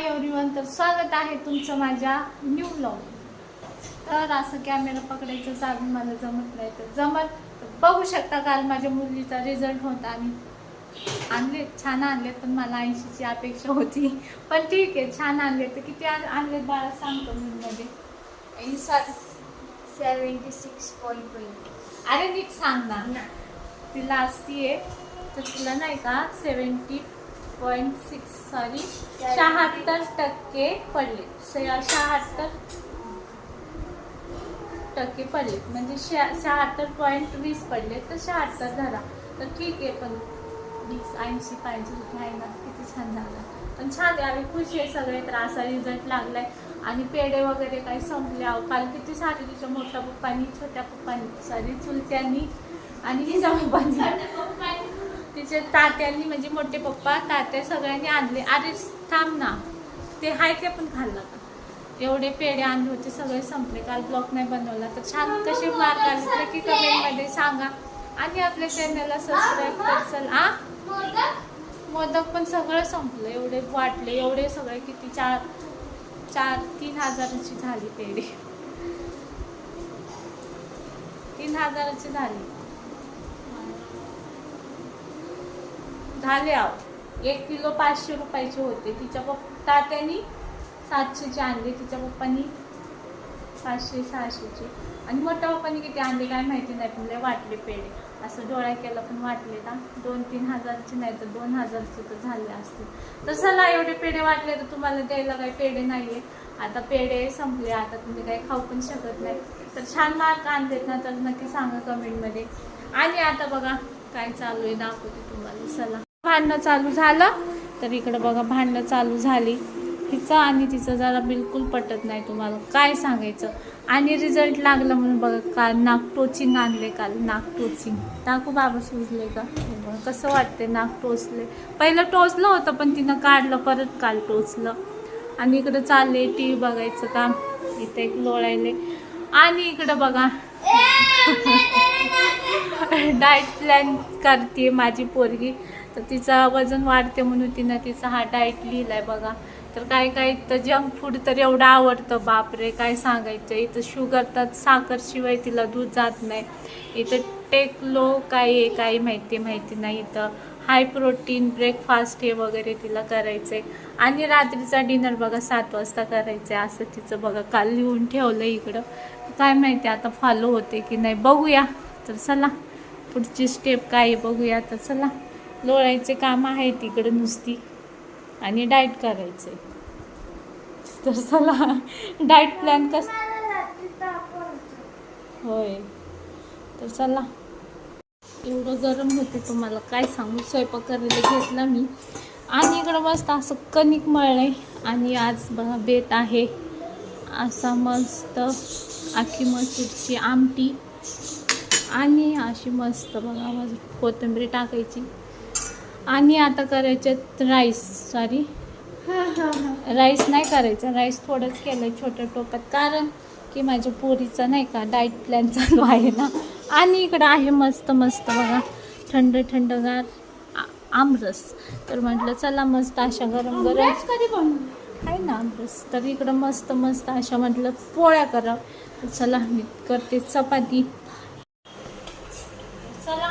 Hi everyone तर स्वागत आहे तुमचं माझ्या न्यू ब्लॉग तर असं कॅमेरा पकडायचं चालून मला जमत नाही तर जमत बघू शकता काल माझ्या मुलीचा रिझल्ट होता आणि आणले छान आणले पण मला ऐंशीची अपेक्षा होती. पण ठीक आहे छान आणले. तर किती आण- आणले बाळा सांगतो मी मध्ये. सेवन्टी सिक्स पॉईंट अरे नीट सांग ना. ती लास्टी आहे. तर तिला नाही का सेवन्टी पॉईंट सिक्स सॉरी शहात्तर टक्के पडले. शहात्तर टक्के पडले. म्हणजे शहा- शहात्तर पॉईंट वीस पडले. तर शहात्तर धरा. तर ठीक आहे पण वीस ऐंशी पाहिजे आहे ना किती छान झालं. पण छान आहे. आम्ही खुश आहे सगळे. तर असा रिझल्ट लागलाय. आणि पेढे वगैरे काही संपले. अहो काल किती सारे तिच्या मोठ्या पप्पानी छोट्या पप्पानी सॉरी चुलत्यांनी आणि तिच्या पप्पानी. तिचे तात्यांनी म्हणजे मोठे पप्पा तात्या सगळ्यांनी आणले. अरे थांब ना. ते हाय ते पण खाल्लं का? एवढे पेढे आणले होते सगळे संपले. काल ब्लॉक नाही बनवला. तर छान कसे मार्क आले की कमेंटमध्ये सांगा. आणि आपल्या चॅनलला सबस्क्राईब करसाल आ? मोदक पण सगळं संपलं. एवढे वाटले एवढे सगळे किती चार चार तीन हजाराची झाली पेढे. तीन हजाराची झाली. झाले आहो एक किलो पाचशे रुपयाचे होते. तिच्या पप्पा तात्यानी सातशेचे आणले. तिच्या पप्पानी पाचशे सहाशेचे. आणि मोठ्या पप्पानी किती आणले काय माहिती नाही पण वाटले पेढे. असं डोळा केला पण वाटले ना दोन तीन हजारचे नाही तर दोन हजारचे तर झाले असतील. तर चला एवढे पेढे वाटले तर तुम्हाला द्यायला काही पेढे नाहीये. आता पेढे संपले आता तुम्ही काही खाऊ पण शकत नाही. तर छान मार्क आणलेत ना तर नक्की सांगा कमेंटमध्ये आणि आता बघा काय चालू आहे दाखवते तुम्हाला. चला. भांडणं चालू झालं. तर इकडं बघा भांडणं चालू झाली. हिचं आणि तिचं जरा बिलकुल पटत नाही तुम्हाला. काय सांगायचं? आणि रिझल्ट लागला म्हणून बघा काल नाक टोचिंग आणले काल. नाक टोचिंग. टाकू बाबा सुजले का? कसं वाटते नाक टोचले. पहिलं टोचलं होतं पण तिनं काढलं परत काल टोचलं. आणि इकडं चालले टी व्ही बघायचं काम. इथं एक लोळायले. आणि इकडं बघा. डाएट प्लॅन करते माझी पोरगी. तर तिचं वजन वाढते म्हणून तिनं तिचा हा डाएट लिहिलाय बघा. तर काय काय तर जंक फूड तर एवढं आवडतं बापरे काय सांगायचं? इथं शुगर तर साखरशिवाय तिला दूध जात नाही. इथं टेक लो काय आहे काही माहिती माहिती नाही इथं. हाय प्रोटीन ब्रेकफास्ट हे वगैरे तिला करायचं आहे आणि रात्रीचा डिनर बघा सात वाजता करायचं आहे असं तिचं बघा काल लिहून ठेवलं इकडं. काय माहिती आता फॉलो होते की नाही बघूया. तर चला पुढची स्टेप काय आहे बघूया तर चला. लोळायचे काम आहे तिकडं नुसती. आणि डाएट करायचे. तर चला डाएट प्लॅन कस होय. तर चला. एवढं गरम होते तुम्हाला काय सांगू? स्वयंपाक करायला घेतला मी. आणि इकडं मस्त असं कणिक मळलंय. आणि आज बघा बेत आहे. असा मस्त आखी मसूरची आमटी. आणि अशी मस्त बघा माझी कोथिंबीर टाकायची. आणि आता करायच्यात राईस सॉरी राईस नाही करायचा राईस थोडंच केलं आहे छोट्या टोपात. कारण की माझ्या पोरीचा नाही का डाएट प्लॅन चालू आहे ना. आणि इकडं आहे मस्त मस्त बघा. थंड थंडगार आमरस. तर म्हटलं चला मस्त अशा गरम गरम कधी बनवू आहे ना आमरस. तर इकडं मस्त मस्त अशा म्हटलं पोळ्या करा. चला मी करते चपाती चला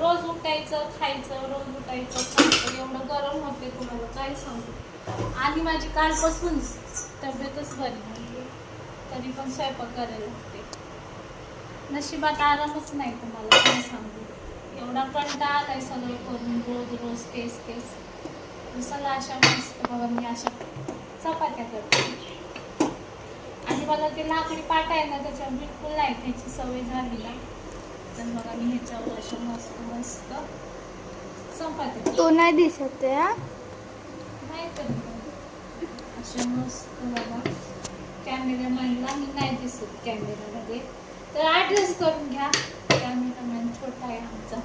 रोज उठायचं खायचं रोज उठायचं खायचं एवढं गरम होते तुम्हाला काय सांगू? आणि माझी कालपासून तब्येतच बरी नाही तरी पण स्वयंपाक करायला लागते. नशिबात आरामच नाही तुम्हाला काय सांगू? एवढा कंटाळा आलाय सगळं करून रोज रोज तेच तेच. चला अशा मस्त बघा मी अशा चपात्या करते. आणि मला ते लाकडी पाट आहे ना त्याच्यावर बिलकुल नाही त्याची सवय झाली ना. तर बघा मी ह्याच्यावर अशा मस्त मस्त चपात्या तो नाही दिसत आहे हा? नाही. अशा मस्त बघा. कॅमेरामॅनला मी नाही दिसत कॅमेरामध्ये तर ॲड्रेस करून घ्या. कॅमेरामॅन छोटा आहे आमचा.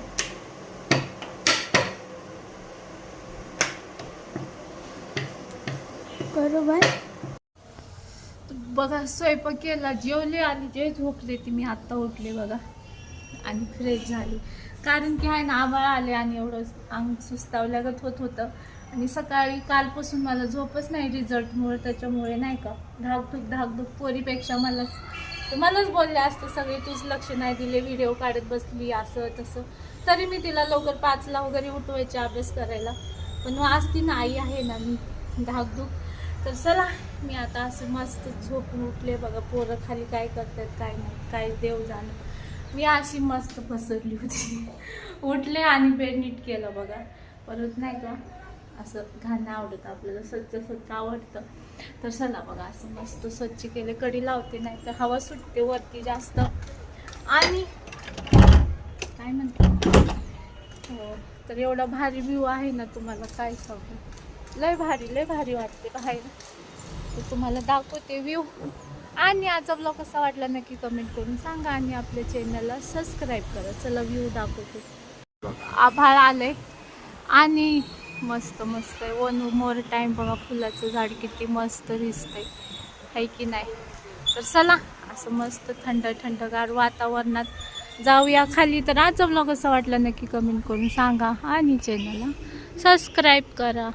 बरोबर. बघा स्वयंपाक केला. जेवले आणि जे झोपले ती मी आत्ता उठले बघा. आणि फ्रेश झाली. कारण की आहे ना आभाळ आले आणि एवढं अंग सुस्तावल्यागत होत होतं. आणि सकाळी कालपासून मला झोपच नाही रिझल्टमुळे त्याच्यामुळे नाही का धाकधूक धाकधूक पोरीपेक्षा मलाच मलाच बोलले असते सगळे तूच लक्ष नाही दिले व्हिडिओ काढत बसली असं तसं. तरी मी तिला लवकर पाचला वगैरे उठवायचे अभ्यास करायला. पण मग आज ती नाही आहे ना मी धाकधूक. तर चला मी आता असं मस्त झोपून उठले. बघा पोरं खाली काय करतात काय नाही काय देव जाणं मी अशी मस्त पसरली होती. उठले आणि बेड नीट केलं बघा. परत नाही का असं घाणं आवडतं आपल्याला स्वच्छ स्वच्छ आवडतं. तर चला बघा असं मस्त स्वच्छ केले. कडी लावते नाही तर हवा सुटते वरती जास्त. आणि काय म्हणते? हो तर एवढा भारी व्ह्यू आहे ना तुम्हाला काय सांगू? लय भारी लय भारी वाटते बाहेर. तर तुम्हाला दाखवते व्ह्यू आणि आजचा ब्लॉग कसा वाटला नक्की कमेंट करून सांगा आणि आपल्या चॅनलला सबस्क्राईब करा. चला व्ह्यू दाखवते. आभाळ आले. आणि मस्त मस्त आहे. वन मोर टाईम बघा फुलाचं झाड किती मस्त दिसतंय. आहे की नाही? तर चला असं मस्त थंड थंडगार वातावरणात जाऊया. खाली तर आजचा ब्लॉग असा वाटला नक्की कमेंट करून सांगा आणि चॅनलला सबस्क्राईब करा.